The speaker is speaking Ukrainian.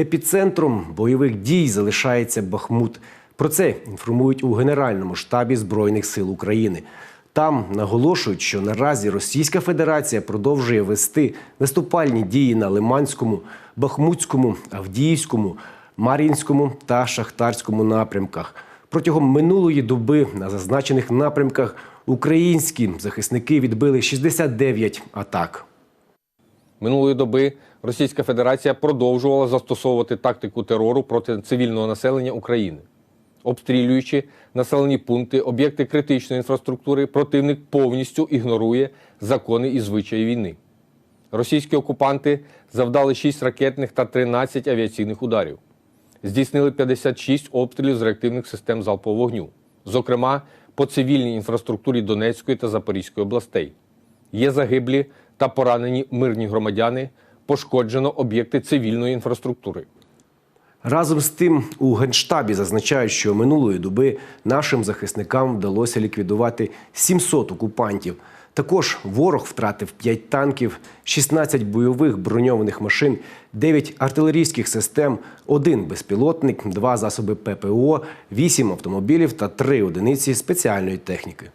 Епіцентром бойових дій залишається Бахмут. Про це інформують у Генеральному штабі Збройних сил України. Там наголошують, що наразі Російська Федерація продовжує вести наступальні дії на Лиманському, Бахмутському, Авдіївському, Мар'їнському та Шахтарському напрямках. Протягом минулої доби на зазначених напрямках українські захисники відбили 69 атак. Минулої доби Російська Федерація продовжувала застосовувати тактику терору проти цивільного населення України. Обстрілюючи населені пункти, об'єкти критичної інфраструктури, противник повністю ігнорує закони і звичаї війни. Російські окупанти завдали 6 ракетних та 13 авіаційних ударів. Здійснили 56 обстрілів з реактивних систем залпового вогню, зокрема по цивільній інфраструктурі Донецької та Запорізької областей. Є загиблі та поранені мирні громадяни, пошкоджено об'єкти цивільної інфраструктури. Разом з тим у генштабі зазначають, що минулої доби нашим захисникам вдалося ліквідувати 700 окупантів. Також ворог втратив 5 танків, 16 бойових броньованих машин, 9 артилерійських систем, 1 безпілотник, 2 засоби ППО, 8 автомобілів та 3 одиниці спеціальної техніки.